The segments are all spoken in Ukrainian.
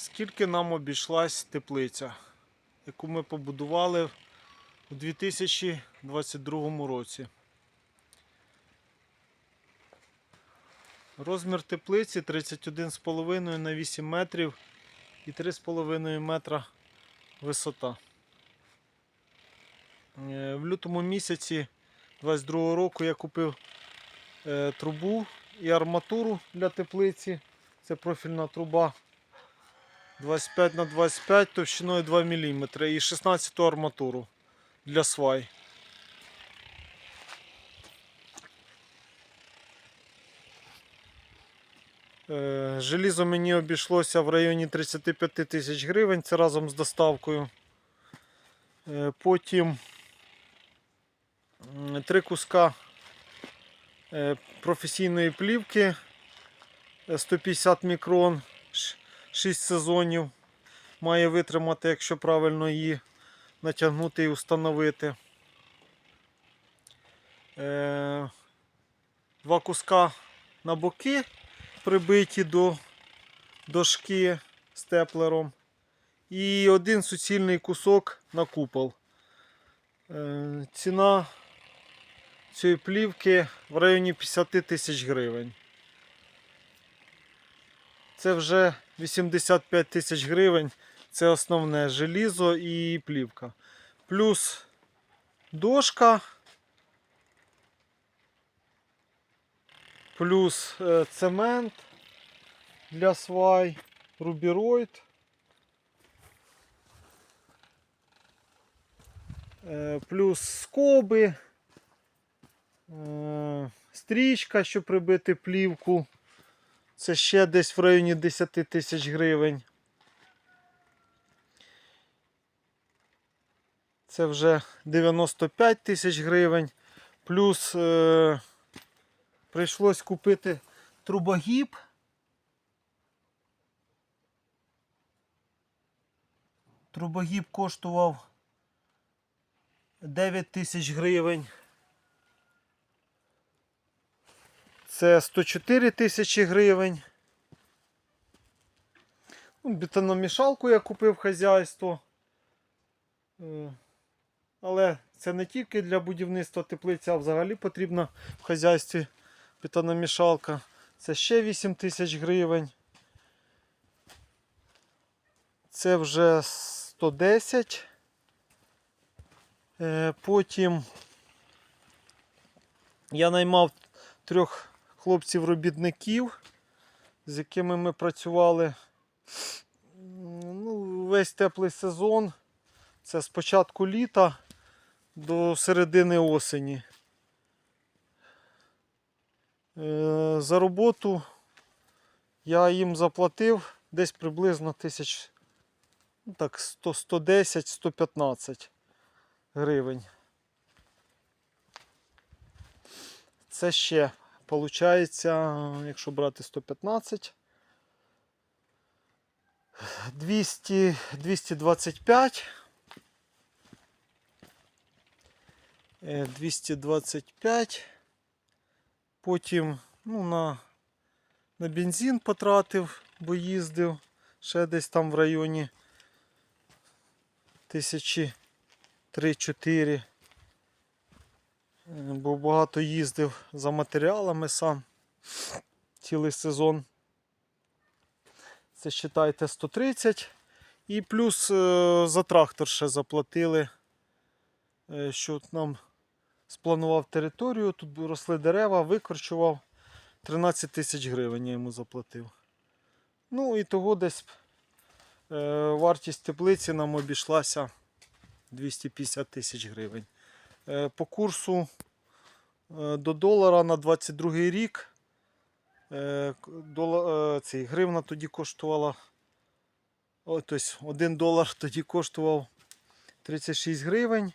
Скільки нам обійшлась теплиця, яку ми побудували у 2022 році? Розмір теплиці 31,5 на 8 метрів і 3,5 метра висота. Е, В лютому місяці 22 року я купив е, трубу і арматуру для теплиці. Це профільна труба 25 на 25 товщиною 2 мм і 16 арматуру для свай. Е, Желізо мені обійшлося в районі 35 тисяч гривень, це разом з доставкою. Е, Потім три куска е, професійної плівки е, 150 мікрон, 6 сезонів. Має витримати, якщо правильно її натягнути і встановити. Е, Два куска на боки прибиті до дошки степлером. І один суцільний кусок на купол. Е, Ціна цієї плівки в районі 50 тисяч гривень. Це вже 85 тисяч гривень. Це основне желізо і плівка. Плюс дошка. Плюс е, цемент для свай, рубіроїд. Е, Плюс скоби, е, стрічка, щоб прибити плівку. Це ще десь в районі 10 тисяч гривень. Це вже 95 тисяч гривень. Плюс е, прийшлось купити трубогіб. Трубогіб коштував 9 тисяч гривень. Це 104 тисячі гривень. Ну, Бетономішалку я купив хазяйство. Е, Але це не тільки для будівництва теплиці, а взагалі потрібна в хазяйстві бетономішалка. Це ще 8 тисяч гривень. Це вже 110. Е, Потім я наймав трьох хлопців-робітників, з якими ми працювали ну, весь теплий сезон. Це з початку літа до середини осені. Е, За роботу я їм заплатив десь приблизно тисяч ну, так, 110-115 гривень. Це ще виходить, якщо брати 115, 200, 225. Е, 225. Потім ну, на, на бензин потратив, бо їздив ще десь там в районі тисячі 3-4. Бо багато їздив за матеріалами сам цілий сезон. Це вважайте 130. І плюс е, за трактор ще заплатили, е, що нам спланував територію, тут росли дерева, викорчував 13 тисяч гривень я йому заплатив. Ну і того десь е, вартість теплиці нам обійшлася 250 тисяч гривень. Е, По курсу е, до долара на 22 рік е, цей, гривна тоді коштувала. Тобто 1 долар тоді коштував 36 гривень.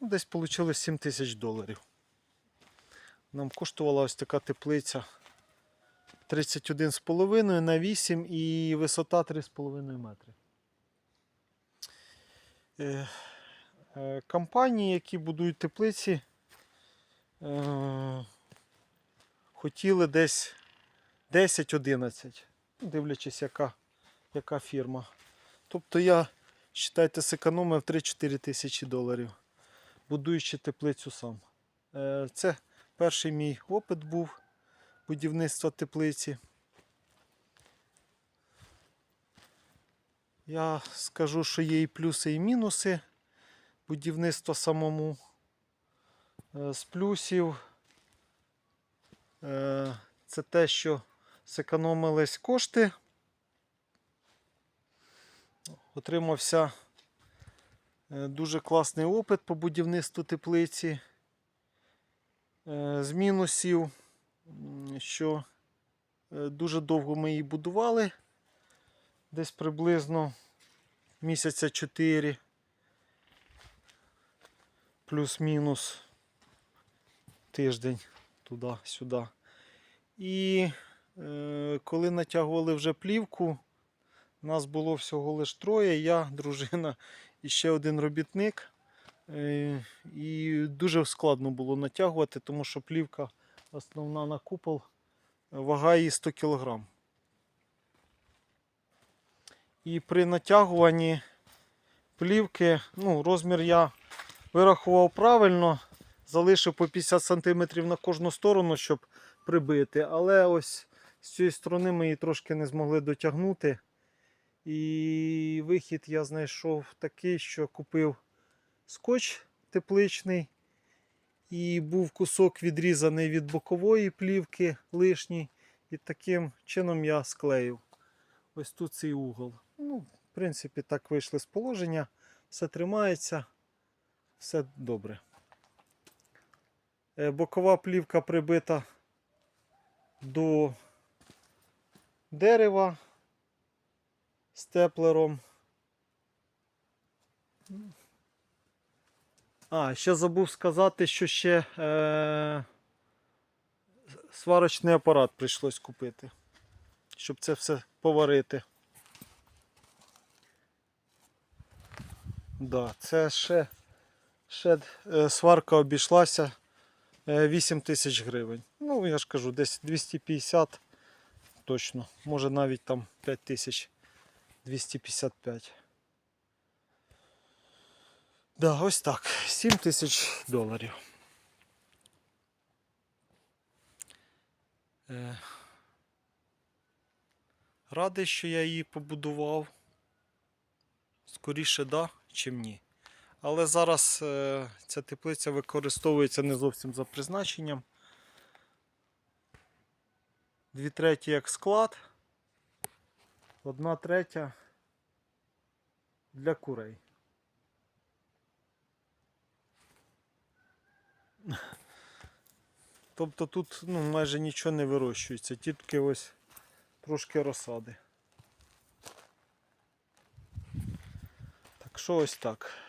Ну, десь вийшло 7 тисяч доларів. Нам коштувала ось така теплиця 31,5 на 8 і висота 3,5 метри. Е, Компанії, які будують теплиці, е, хотіли десь 10-11, ну, дивлячись, яка яка фірма. Тобто я, вважайте, зекономив 3-4 тисячі доларів, будуючи теплицю сам. Е, Це перший мій опит був будівництва теплиці. Я скажу, що є і плюси, і мінуси будівництва самому. Е, З плюсів е, це те, що зекономились кошти. Отримався е, дуже класний опит по будівництву теплиці. З мінусів, що дуже довго ми її будували, десь приблизно місяця 4, плюс-мінус тиждень туди-сюди. І е, коли натягували вже плівку, нас було всього лише троє, я, дружина і ще один робітник. Е, І дуже складно було натягувати, тому що плівка основна на купол, вага її 100 кг. І при натягуванні плівки, ну, розмір я вирахував правильно, залишив по 50 см на кожну сторону, щоб прибити. Але ось з цієї сторони ми її трошки не змогли дотягнути. І вихід я знайшов такий, що купив скотч тепличний. І був кусок відрізаний від бокової плівки лишній. І таким чином я склеїв. Ось тут цей угол. Ну, в принципі, так вийшли з положення. Все тримається, все добре. Е, Бокова плівка прибита до дерева степлером. А, ще забув сказати, що ще е- сварочний апарат прийшлось купити, щоб це все поварити. Да, це ще, ще е, сварка обійшлася е, 8 тисяч гривень. Ну, я ж кажу, десь 250 точно, може навіть там 5 тисяч 255. Да, ось так. 7 тисяч доларів. Е, Радий, що я її побудував. Скоріше да, чим ні. Але зараз е, ця теплиця використовується не зовсім за призначенням. Дві треті як склад, одна третя для курей. Тобто тут ну, майже нічого не вирощується, тільки ось трошки розсади. Так що ось так.